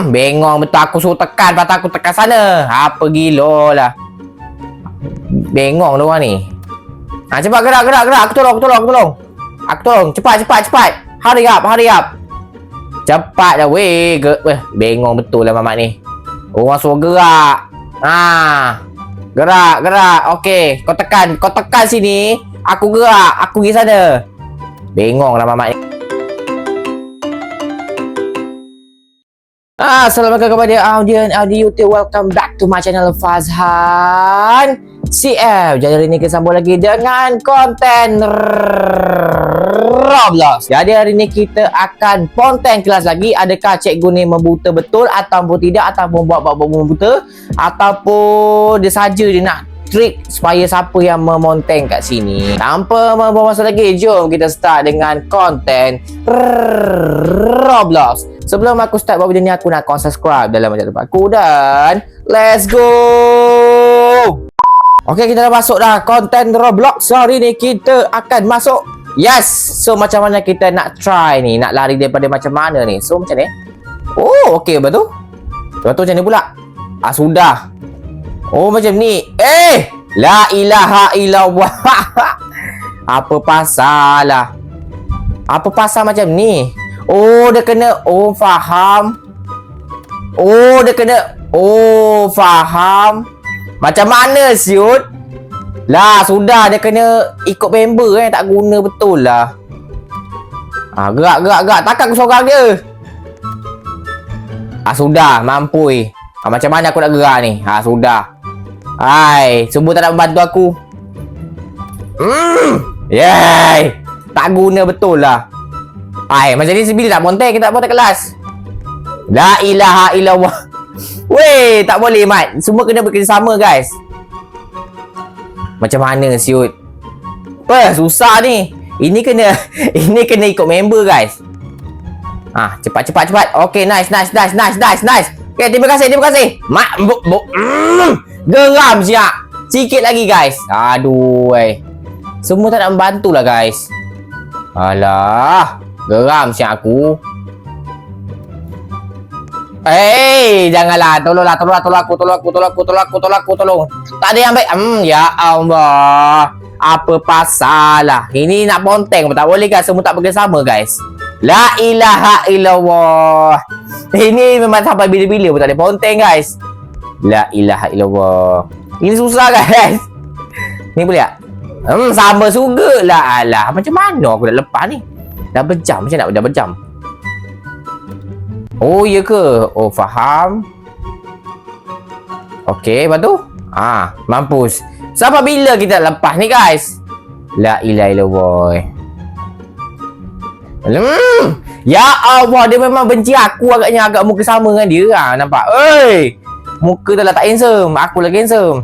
Hmm, bengong betul aku suruh tekan patah aku tekan sana. Apa gila lah. Bengong dia orang ni. Ha, cepat gerak, gerak, gerak. Aku tolong, aku tolong, aku tolong. Aku tolong. Cepat, cepat, cepat. Hurry up, hurry up. Cepat dah weh. Ge- weh, bengong betul lah mamat ni. Orang suruh gerak. Ha. Gerak, gerak. Okey, kau tekan, kau tekan sini. Aku gerak, aku pergi sana. Bengong lah mamat ni. Assalamualaikum kepada audiens audio YouTube. Welcome back to my channel Fazhan CF. Jadi hari ni kita sambung lagi dengan konten Roblox. Jadi hari ni kita akan konten kelas lagi. Adakah cikgu ni membuta betul ataupun tidak ataupun buat-buat membuta ataupun dia saja dia nak trik supaya siapa yang memonteng kat sini. Tanpa membuang masa lagi, jom kita start dengan konten Roblox. Sebelum aku start buat video ni, aku nak kau subscribe dalam tempat aku dan let's go! Okay, kita dah masuk dah konten Roblox. Hari ni kita akan masuk. Yes! So, macam mana kita nak try ni? Nak lari daripada macam mana ni? So, macam ni. Oh, okay betul. Betul macam ni pula. Ah, sudah. Oh macam ni. Eh! La ilaha illallah. Apa pasal lah? Apa pasal macam ni? Oh dia kena oh faham. Oh dia kena oh faham. Macam mana siut? Lah sudah dia kena ikut member eh tak guna betul lah. Ah gerak gerak gerak takkan aku seorang dia. Ah sudah mampu. Ah, macam mana aku nak gerak ni? Ah sudah. Hai, semua tak nak membantu aku. Hmm. Yay. Tak guna betul lah. Hai, macam ni sebila tak ponteng, kita tak ponteng kelas. La ilaha illallah. Weh, tak boleh mat. Semua kena bekerjasama guys. Macam mana siut? Apa susah ni. Ini kena ini kena ikut member guys. Ah, cepat cepat cepat. Okay, nice nice nice nice nice nice. Okay, terima kasih terima kasih. Mak bu, bu, mm, geram siap. Sikit lagi guys. Aduh, eh. Semua tak nak membantu lah guys. Alah, geram siap aku. Eh, janganlah. Tolonglah, tolonglah, tolong aku, tolong aku, tolong aku, tolong aku, tolong aku, tolong. Tak ada yang baik. Hmm, ya Allah. Apa pasal lah? Ini nak ponteng tak boleh guys. Semua tak bekerjasama guys. La ilaha illallah. Ini memang sampai bila-bila pun tak boleh ponteng guys. La ilaha illallah. Ini susah guys. Ni boleh tak? Hmm, sama juga lah. Alah, macam mana aku nak lepas ni? Dah berjam macam nak dah berjam. Oh, ya ke? Oh, faham. Okey, lepas tu? Ah, mampus. Sampai bila kita nak lepas ni, guys? La ilaha illallah. Hmm. Ya Allah, dia memang benci aku agaknya agak muka sama dengan dia lah. Nampak? Oi! Muka tu lah tak handsome. Aku lagi handsome.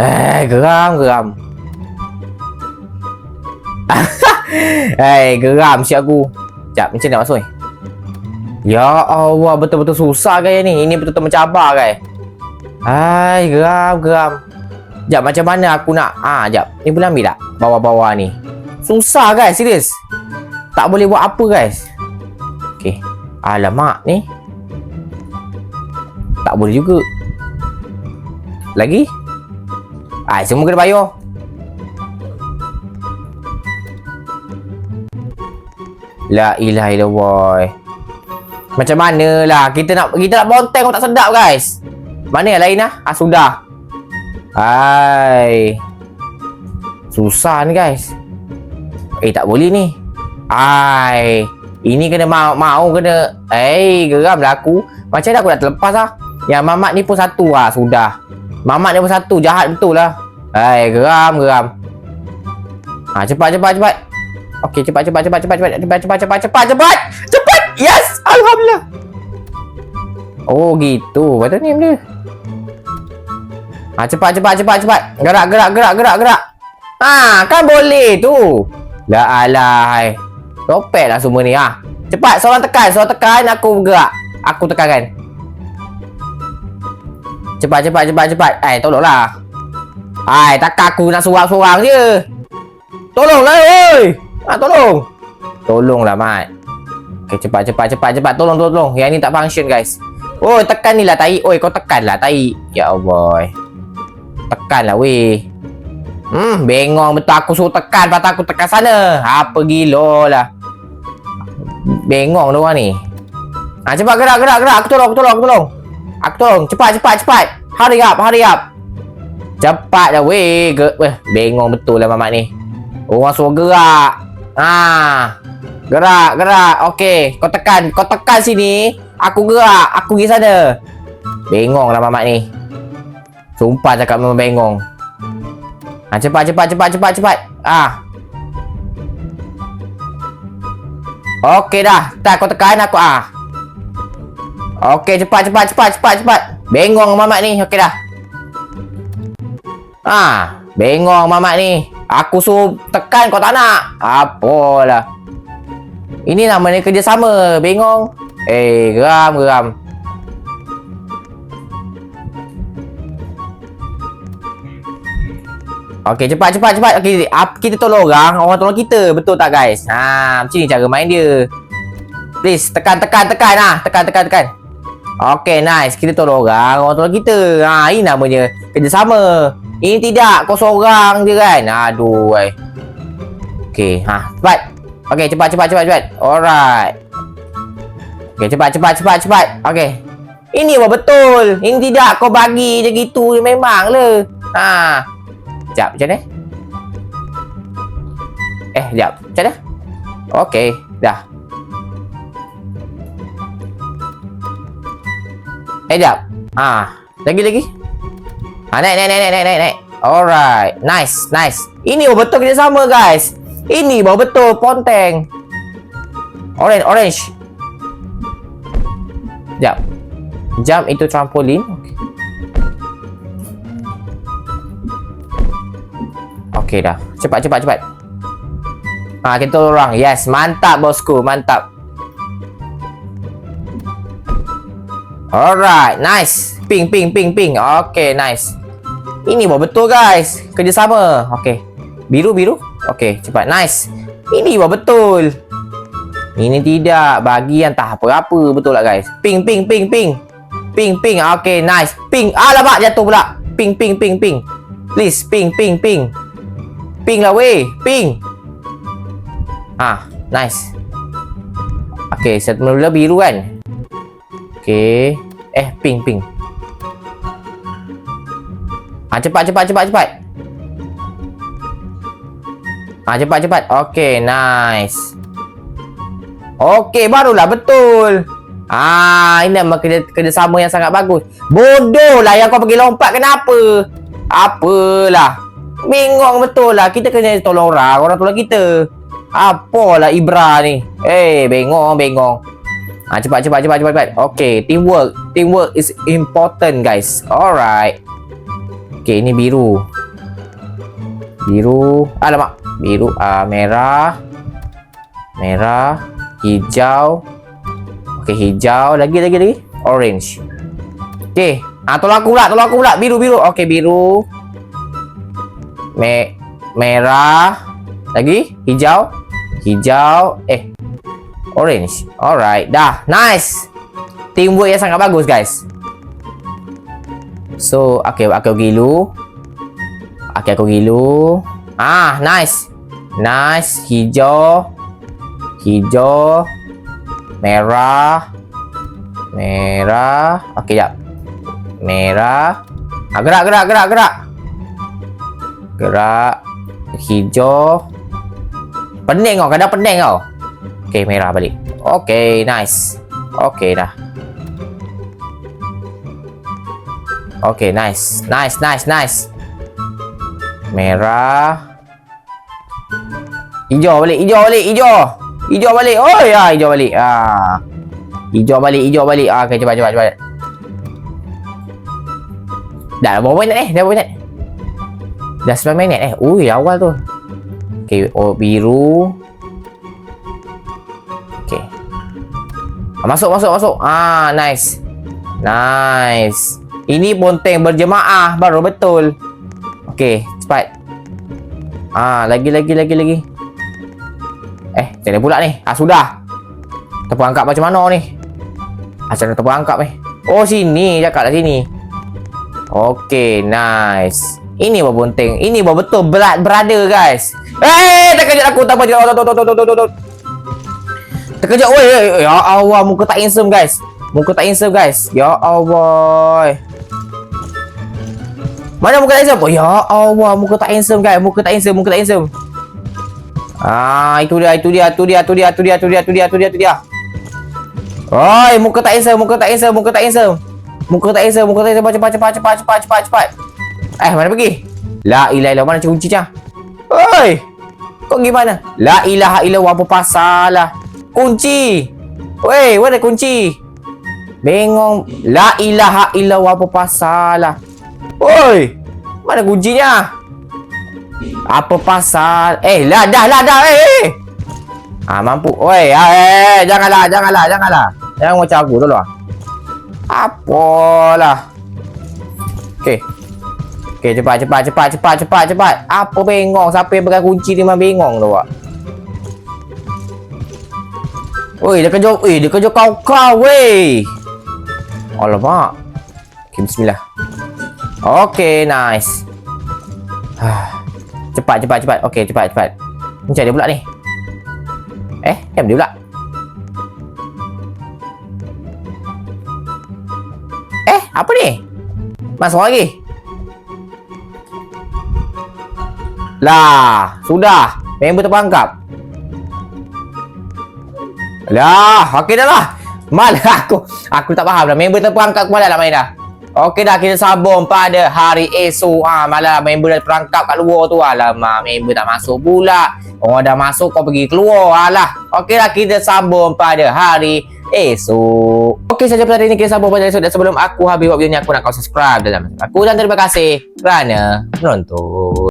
Eh, geram, geram. Hei, geram si aku. Sekejap, macam nak masuk ni? Ya Allah, betul-betul susah gaya ni. Ini betul-betul mencabar gaya. Hai, geram, geram. Sekejap, macam mana aku nak... Ah, sekejap. Ni boleh ambil tak? Bawah-bawah ni. Susah guys, serius. Tak boleh buat apa guys. Okey. Alamak ni. Tak boleh juga. Lagi? Ah, semua kena bayar. La ilaha illallah. Macam mana lah kita nak kita nak bonteng pun tak sedap guys. Mana yang lain lah? Ah sudah. Hai. Susah ni guys. Eh tak boleh ni. Ai. Ini kena mau mau kena. Eh geram lah aku. Macam mana aku nak terlepas lah. Yang mamat ni pun satu lah sudah. Mamat ni pun satu jahat betul lah. Hai geram geram. Ha cepat cepat cepat. Okey cepat cepat cepat cepat cepat cepat cepat cepat cepat cepat. Cepat. Yes, alhamdulillah. Oh gitu. Betul ni dia. Ha cepat cepat cepat cepat. Gerak gerak gerak gerak gerak. Ha kan boleh tu. La alai. Topek lah semua ni ha. Cepat seorang tekan, seorang tekan aku bergerak. Aku tekankan. Cepat cepat cepat cepat. Eh tolonglah. Hai, takkan aku nak seorang-seorang je. Tolonglah oi. Ha tolong. Tolonglah mat. Okay, cepat, cepat, cepat, cepat. Tolong, tolong, tolong. Yang ni tak function, guys. Oh, tekan ni lah, tai. Oi, kau tekan lah, tai. Ya Allah. Tekan lah, weh. Hmm, bengong betul. Aku suruh tekan, patut aku tekan sana. Apa gila lah. Bengong dia orang ni. Ha, cepat gerak, gerak, gerak. Aku tolong, aku tolong, aku tolong. Aku tolong. Cepat, cepat, cepat. Hurry up, hurry up. Cepat dah, weh. Ge weh, bengong betul lah mamat ni. Orang suruh gerak. Ha. Gerak, gerak. Okey, kau tekan, kau tekan sini. Aku gerak, aku pergi sana. Bengong lah mamat ni. Sumpah cakap memang bengong. Ha, cepat, cepat, cepat, cepat, cepat. Ah. Okey dah. Tak kau tekan aku ah. Okey, cepat, cepat, cepat, cepat, cepat. Bengong mamat ni. Okey dah. Ah, bengong mamat ni. Aku suruh tekan kau tak nak. Apalah. Ini namanya kerjasama. Bengong. Eh, geram, geram. Okey, cepat, cepat, cepat. Okey, kita tolong orang. Orang tolong kita. Betul tak, guys? Ha, macam ni cara main dia. Please, tekan, tekan, tekan. Ha, tekan, tekan, tekan. Okey, nice. Kita tolong orang. Orang tolong kita. Ha, ini namanya kerjasama. Ini tidak. Kau seorang je kan? Aduh, eh. Okey, ha, cepat. Okey, cepat, cepat, cepat, cepat. Alright. Okey, cepat, cepat, cepat, cepat. Okey. Ini apa betul? Ini tidak. Kau bagi je gitu. Memang le. Ha. Sekejap, macam mana? Eh, sekejap. Macam mana? Okey, dah. Eh, sekejap. Ah, lagi Ah, naik, naik, naik, naik, naik, naik. Alright, nice, nice. Ini baru betul kita sama, guys. Ini baru betul ponteng. Orange, orange. Sekejap. Jump into trampoline. Okay. Okey dah. Cepat cepat cepat. Ha kita orang. Yes, mantap bosku, mantap. Alright, nice. Ping ping ping ping. Okey, nice. Ini baru betul guys. Kerjasama. Okey. Biru biru. Okey, cepat. Nice. Ini baru betul. Ini tidak. Bagi yang tak apa-apa. Betul tak guys? Ping ping ping ping. Ping ping. Okey, nice. Ping. Alamak, jatuh pula. Ping ping ping ping. Please, ping ping ping. Ping lah weh. Ping. Ah, nice. Okey, set mula biru kan? Okey. Eh, ping ping. Ah, cepat cepat cepat cepat. Ah, cepat cepat. Okey, nice. Okey, barulah betul. Ah, ini nama kerja, kerjasama yang sangat bagus. Bodoh lah yang kau pergi lompat kenapa? Apalah. Bengong betul lah. Kita kena tolong orang. Orang tolong kita. Apalah Ibra ni. Eh, bengong, bengong. Ah, cepat, cepat, cepat, cepat, cepat. Okay, teamwork. Teamwork is important, guys. Alright. Okay, ini biru. Biru. Alamak. Biru. Ah, merah. Merah. Hijau. Okay, hijau. Lagi, lagi, lagi. Orange. Okay. Ah, tolong aku pula. Tolong aku pula. Biru, biru. Okay, biru. Me merah. Lagi? Hijau. Hijau. Eh. Orange. Alright. Dah. Nice. Teamwork yang sangat bagus, guys. So, okay, aku gilu. Okay, aku gilu. Ah, nice. Nice. Hijau. Hijau. Merah. Merah. Okay, jap. Merah. Ah, gerak, gerak, gerak, gerak. Gerak. Hijau. Pening kau, kadang pening kau. Okay, merah balik. Okay, nice. Okay dah. Okay, nice. Nice, nice, nice. Merah. Hijau balik, hijau balik, hijau. Hijau balik. Oh ya, hijau balik. Ah. Hijau balik, hijau balik. Ah, okay, cepat, cepat, cepat. Dah berapa minit eh? Dah berapa minit? Dah 9 minit eh. Ui, awal tu. Okay, oh biru. Okay. Ah, Masuk, masuk, masuk. Ah, nice. Nice. Ini ponteng berjemaah baru betul. Okay, cepat. Ah, lagi, lagi, lagi, lagi. Eh, mana pula ni? Ah, sudah. Terperangkap macam mana ni? Macam mana terperangkap ni? Oh sini, cakap lah sini. Okay, nice. Ini buah bunting. Ini buah betul berat brother guys. Eh, terkejut aku tak apa. Tok. Terkejut. Oi. ya Allah, muka tak handsome guys. Muka tak handsome guys. Ya Allah. Mana muka tak handsome? Oh, ya Allah, muka tak handsome guys. Muka tak handsome, muka tak handsome. Ah, itu dia, itu dia, itu dia, itu dia, itu dia, itu dia, itu dia, itu dia, itu dia. Oi, muka tak handsome, muka tak handsome, muka tak handsome. Muka tak handsome, muka tak handsome. Cepat, cepat, cepat, cepat, cepat, cepat. Eh, mana pergi? La ilaha illallah, mana kunci cah? Oi! Kau gimana? La ilaha illallah, apa pasal lah? Kunci! Weh, mana kunci? Bengong. La ilaha illallah, apa pasal lah? Oi! Mana kuncinya? Apa pasal? Eh, lah, dah, lah, dah, eh, eh. Ah, mampu. Oi, ah, eh, eh, janganlah, janganlah, janganlah. Jangan macam aku dulu ah. Apalah. Okey. Okey, cepat, cepat, cepat, cepat, cepat, cepat. Apa bengong? Siapa yang pegang kunci ni memang bengong tu, Wak. Oi, dia kerja, oi, dia kerja kau-kau, weh. Alamak. Okey, bismillah. Okey, nice. Ah. Cepat, cepat, cepat. Okey, cepat, cepat. Macam dia pula ni? Eh, diam dia pula. Eh, apa ni? Masuk lagi. Lah, sudah. Member terperangkap. Lah, okey dah lah. Malah aku. Aku tak faham dah. Member terperangkap kemana nak main dah? Okey dah, kita sambung pada hari esok. Ah, malah member dah terperangkap kat luar tu. Alamak, member tak masuk pula. Orang dah masuk, kau pergi keluar. Alah. Okey dah, kita sambung pada hari esok. Okey saja pada hari ini kita sambung pada esok dan sebelum aku habis buat video ni aku nak kau subscribe dalam aku dan terima kasih kerana menonton.